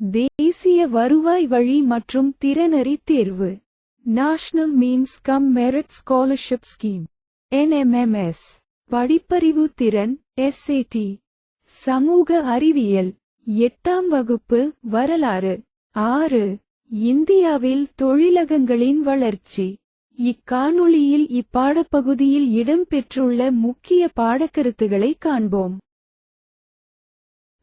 தேசிய வருவாய் வழி மற்றும் திறனறி தேர்வு. National means cum merit scholarship scheme NMMS படிப்பறிவு திறன் எஸ்ஏடி சமூக அறிவியல். எட்டாம் வகுப்பு வரலாறு. ஆறு. இந்தியாவில் தொழிலகங்களின் வளர்ச்சி. இக்காணொளியில் இப்பாடப்பகுதியில் இடம்பெற்றுள்ள முக்கிய பாடக்கருத்துகளை காண்போம்.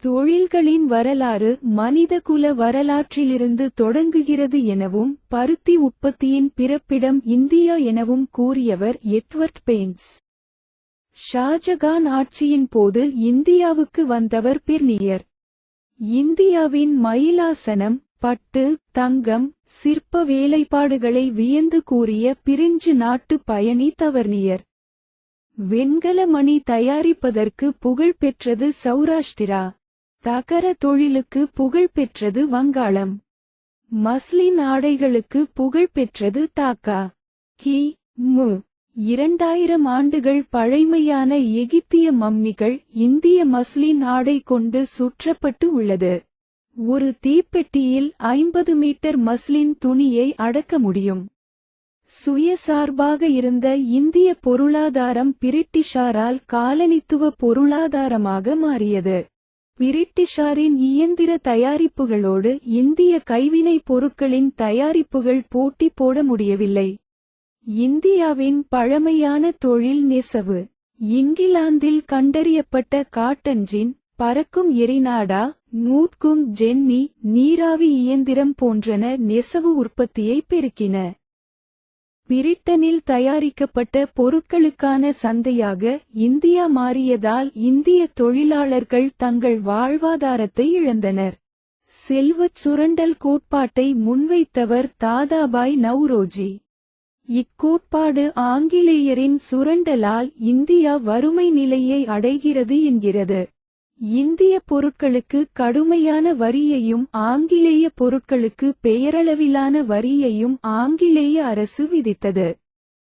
தொழில்களின் வரலாறு மனிதகுல வரலாற்றிலிருந்து தொடங்குகிறது எனவும் பருத்தி உற்பத்தியின் பிறப்பிடம் இந்தியா எனவும் கூறியவர் எட்வர்ட் பெயின்ஸ். ஷாஜகான் ஆட்சியின் போது இந்தியாவுக்கு வந்தவர் பிர்னியர். இந்தியாவின் மயிலாசனம் பட்டு தங்கம் சிற்ப வேலைப்பாடுகளை வியந்து கூறிய பிரிஞ்சு நாட்டு பயணி தவர்னியர். வெண்கல மணி தயாரிப்பதற்கு புகழ்பெற்றது சௌராஷ்டிரா. தகர தொழிலுக்கு புகழ் பெற்றது வங்காளம். மஸ்லின் ஆடைகளுக்கு புகழ் பெற்றது தாக்கா கி. மு. இரண்டாயிரம் ஆண்டுகள் பழைமையான எகிப்திய மம்மிகள் இந்திய மஸ்லின் ஆடை கொண்டு சுற்றப்பட்டு உள்ளது. ஒரு தீப்பெட்டியில் ஐம்பது மீட்டர் மஸ்லின் துணியை அடக்க முடியும். சுயசார்பாக இருந்த இந்திய பொருளாதாரம் பிரிட்டிஷாரால் காலனித்துவ பொருளாதாரமாக மாறியது. பிரிட்டிஷாரின் இயந்திர தயாரிப்புகளோடு இந்திய கைவினைப் பொருட்களின் தயாரிப்புகள் போட்டி போட முடியவில்லை. இந்தியாவின் பழமையான தொழில் நெசவு இங்கிலாந்தில் கண்டறியப்பட்ட காட்டன்ஜின் பறக்கும் எரிநாடா நூட்கும் ஜென்னி நீராவி இயந்திரம் போன்றன நெசவு உற்பத்தியை பெருக்கின. பிரிட்டனில் தயாரிக்கப்பட்ட பொருட்களுக்கான சந்தையாக இந்தியா மாறியதால் இந்திய தொழிலாளர்கள் தங்கள் வாழ்வாதாரத்தை இழந்தனர். செல்வச் சுரண்டல் கோட்பாட்டை முன்வைத்தவர் தாதாபாய் நவ்ரோஜி. இக்கோட்பாடு ஆங்கிலேயரின் சுரண்டலால் இந்தியா வறுமை நிலையை அடைகிறது என்கிறது. இந்திய பொருட்களுக்கு கடுமையான வரியையும் ஆங்கிலேய பொருட்களுக்கு பெயரளவிலான வரியையும் ஆங்கிலேய அரசு விதித்தது.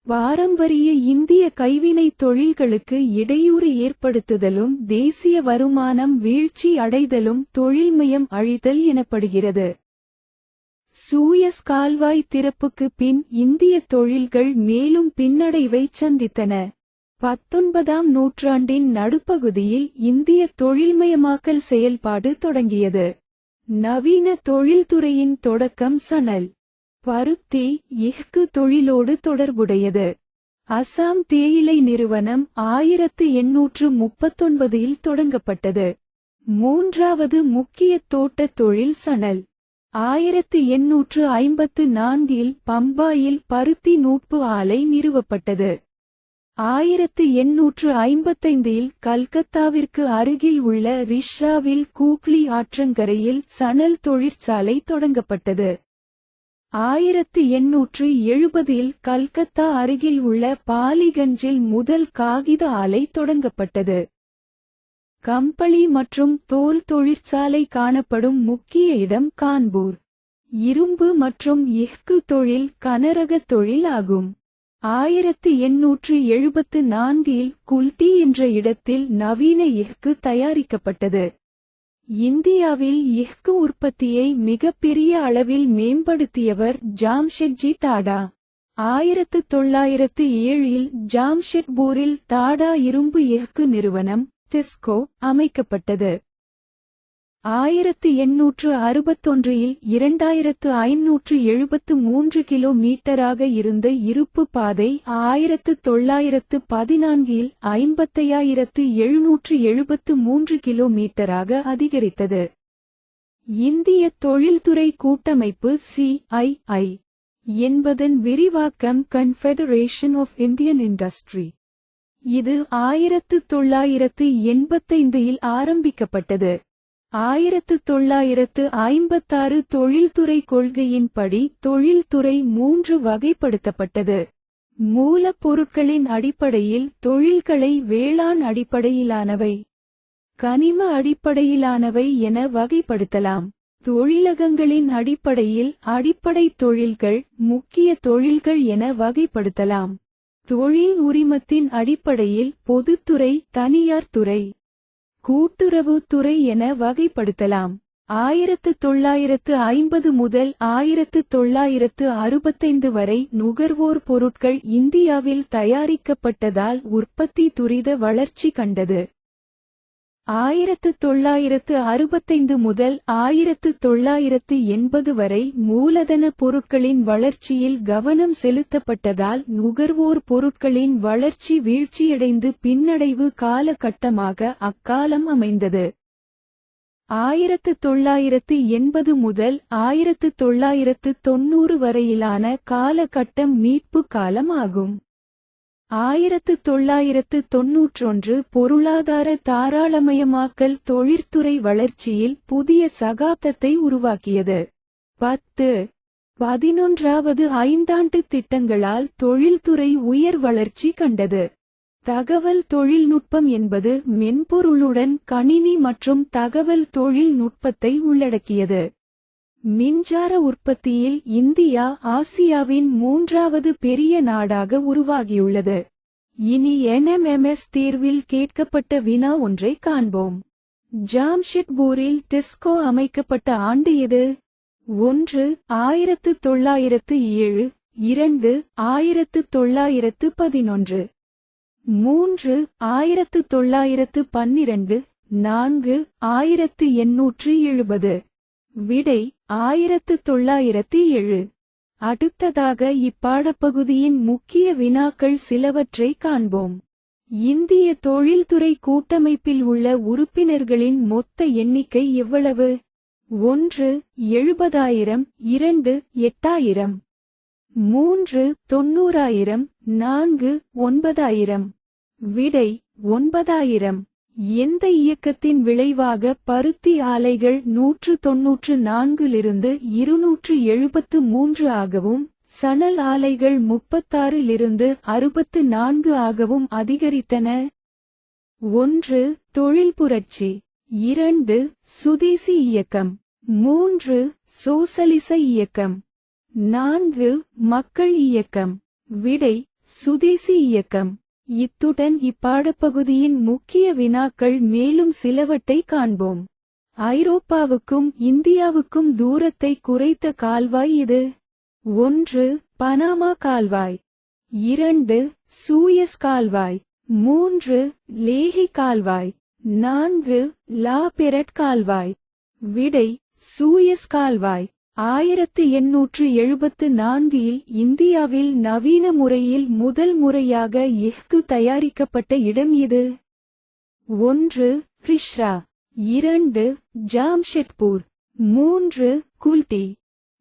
பாரம்பரிய இந்திய கைவினைத் தொழில்களுக்கு இடையூறு ஏற்படுத்துதலும் தேசிய வருமானம் வீழ்ச்சி அடைதலும் தொழில்மயம் அழிதல் எனப்படுகிறது. சூயஸ் கால்வாய் திறப்புக்கு பின் இந்திய தொழில்கள் மேலும் பின்னடைவைச் சந்தித்தன. பத்தொன்பதாம் நூற்றாண்டின் நடுப்பகுதியில் இந்திய தொழில்மயமாக்கல் செயல்பாடு தொடங்கியது. நவீன தொழில்துறையின் தொடக்கம் சணல் பருத்தி இஃகு தொழிலோடு தொடர்புடையது. அசாம் தேயிலை நிறுவனம் ஆயிரத்து எண்ணூற்று முப்பத்தொன்பதில் தொடங்கப்பட்டது. மூன்றாவது முக்கிய தோட்டத் தொழில் சணல் ஆயிரத்து எண்ணூற்று ஐம்பத்து நான்கில் பம்பாயில் பருத்தி நூட்பு ஆலை நிறுவப்பட்டது. ஆயிரத்து எண்ணூற்று ஐம்பத்தைந்தில் கல்கத்தாவிற்கு அருகில் உள்ள ரிஷ்ராவில் கூக்லி ஆற்றங்கரையில் சணல் தொழிற்சாலை தொடங்கப்பட்டது. ஆயிரத்து எண்ணூற்று எழுபதில் கல்கத்தா அருகில் உள்ள பாலிகஞ்சில் முதல் காகித ஆலை தொடங்கப்பட்டது. கம்பளி மற்றும் தோல் தொழிற்சாலை காணப்படும் முக்கிய இடம் கான்பூர். இரும்பு மற்றும் எஃகு தொழில் கனரக தொழில் ஆகும் ஆயிரத்து எண்ணூற்று எழுபத்து நான்கில் குல்டி என்ற இடத்தில் நவீன எஃகு தயாரிக்கப்பட்டது. இந்தியாவில் இஹ்கு உற்பத்தியை மிகப்பெரிய அளவில் மேம்படுத்தியவர் ஜாம்ஷெட்ஜி டாடா. ஆயிரத்து தொள்ளாயிரத்து ஏழில் ஜாம்ஷெட்பூரில் டாடா இரும்பு எஃகு நிறுவனம் டிஸ்கோ அமைக்கப்பட்டது. ஆயிரத்து எண்ணூற்று அறுபத்தொன்றில் இரண்டாயிரத்து ஐநூற்று எழுபத்து மூன்று கிலோமீட்டராக இருந்த இருப்பு பாதை ஆயிரத்து தொள்ளாயிரத்து பதினான்கில் ஐம்பத்தையாயிரத்து எழுநூற்று எழுபத்து மூன்று கிலோமீட்டராக அதிகரித்தது. இந்திய தொழில்துறை கூட்டமைப்பு சிஐஐ என்பதன் விரிவாக்கம் கன்ஃபெடரேஷன் ஆஃப் இந்தியன் இண்டஸ்ட்ரி இது ஆயிரத்து தொள்ளாயிரத்து எண்பத்தைந்தில் ஆரம்பிக்கப்பட்டது. ஆயிரத்து தொள்ளாயிரத்து ஐம்பத்தாறு தொழில்துறை கொள்கையின்படி தொழில்துறை மூன்று வகைப்படுத்தப்பட்டது. மூலப்பொருட்களின் அடிப்படையில் தொழில்களை வேளாண் அடிப்படையிலானவை கனிம அடிப்படையிலானவை என வகைப்படுத்தலாம். தொழிலகங்களின் அடிப்படையில் அடிப்படை தொழில்கள் முக்கிய தொழில்கள் என வகைப்படுத்தலாம். தொழில் உரிமத்தின் அடிப்படையில் பொதுத்துறை தனியார் துறை. கூட்டுறவு துறை என வகைப்படுத்தலாம். ஆயிரத்து தொள்ளாயிரத்து ஐம்பது முதல் ஆயிரத்து தொள்ளாயிரத்து அறுபத்தைந்து வரை நுகர்வோர் பொருட்கள் இந்தியாவில் தயாரிக்கப்பட்டதால் உற்பத்தி துரித வளர்ச்சி கண்டது. ஆயிரத்து தொள்ளாயிரத்து அறுபத்தைந்து முதல் ஆயிரத்து தொள்ளாயிரத்து எண்பது வரை மூலதன பொருட்களின் வளர்ச்சியில் கவனம் செலுத்தப்பட்டதால் நுகர்வோர் பொருட்களின் வளர்ச்சி வீழ்ச்சியடைந்து பின்னடைவு காலகட்டமாக அக்காலம் அமைந்தது. ஆயிரத்து தொள்ளாயிரத்து எண்பது முதல் ஆயிரத்து தொள்ளாயிரத்து தொன்னூறு வரையிலான காலகட்டம் மீட்பு காலம் ஆகும். ஆயிரத்து தொள்ளாயிரத்து தொன்னூற்றொன்று பொருளாதார தாராளமயமாக்கல் தொழிற்துறை வளர்ச்சியில் புதிய சகாப்தத்தை உருவாக்கியது. பத்து. பதினொன்றாவது ஐந்தாண்டு திட்டங்களால் தொழில்துறை உயர் வளர்ச்சி கண்டது. தகவல் தொழில்நுட்பம் என்பது மென்பொருளுடன் கணினி மற்றும் தகவல் தொழில்நுட்பத்தை உள்ளடக்கியது. மின்சார உற்பத்தியில் இந்தியா ஆசியாவின் மூன்றாவது பெரிய நாடாக உருவாகியுள்ளது. இனி என்எம்எம்எஸ் தேர்வில் கேட்கப்பட்ட வினா ஒன்றை காண்போம். ஜாம்ஷெட்பூரில் டிஸ்கோ அமைக்கப்பட்ட ஆண்டு எது? ஒன்று ஆயிரத்து தொள்ளாயிரத்து ஏழு இரண்டு ஆயிரத்து தொள்ளாயிரத்து பதினொன்று மூன்று ஆயிரத்து தொள்ளாயிரத்து பன்னிரண்டு நான்கு ஆயிரத்து எண்ணூற்று எழுபது. விடை ஆயிரத்து தொள்ளாயிரத்து ஏழு. அடுத்ததாக இப்பாடப்பகுதியின் முக்கிய வினாக்கள் சிலவற்றை காண்போம். இந்திய தொழில்துறை கூட்டமைப்பில் உள்ள உறுப்பினர்களின் மொத்த எண்ணிக்கை எவ்வளவு? ஒன்று எழுபதாயிரம் இரண்டு எட்டாயிரம். மூன்று தொன்னூறாயிரம் நான்கு ஒன்பதாயிரம். விடை ஒன்பதாயிரம். எந்த இயக்கத்தின் விளைவாக பருத்தி ஆலைகள் நூற்று தொன்னூற்று நான்கிலிருந்து இருநூற்று எழுபத்து மூன்று ஆகவும் சணல் ஆலைகள் முப்பத்தாறிலிருந்து அறுபத்து நான்கு ஆகவும் அதிகரித்தன? ஒன்று தொழில் புரட்சி. இரண்டு சுதேசி இயக்கம். மூன்று சோசலிச இயக்கம். நான்கு மக்கள் இயக்கம். விடை சுதேசி இயக்கம். இத்துடன் இப்பாடப்பகுதியின் முக்கிய வினாக்கள் மேலும் சிலவற்றை காண்போம். ஐரோப்பாவுக்கும் இந்தியாவுக்கும் தூரத்தை குறைத்த கால்வாய் இது. ஒன்று பனாமா கால்வாய். இரண்டு சூயஸ் கால்வாய். மூன்று லேஹி கால்வாய். நான்கு லா பெரட் கால்வாய். விடை சூயஸ் கால்வாய். ஆயிரத்து எண்ணூற்று எழுபத்து நான்கில் இந்தியாவில் நவீன முறையில் முதல் முறையாக எஃகு தயாரிக்கப்பட்ட இடம் இது. ஒன்று ரிஷ்ரா இரண்டு ஜாம்ஷெட்பூர். மூன்று குல்டி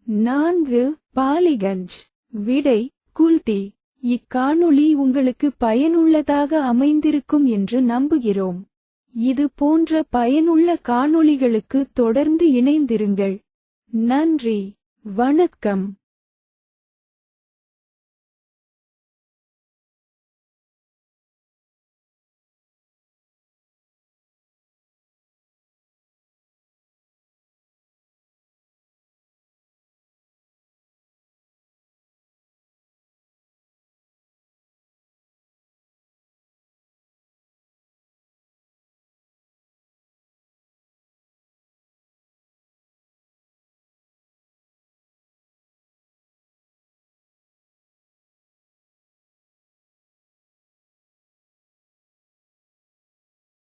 நான்கு பாலிகஞ்ச். விடை குல்டி இக்காணொளி உங்களுக்கு பயனுள்ளதாக அமைந்திருக்கும் என்று நம்புகிறோம். இது போன்ற பயனுள்ள காணொளிகளுக்கு தொடர்ந்து இணைந்திருங்கள். நன்றி வணக்கம்.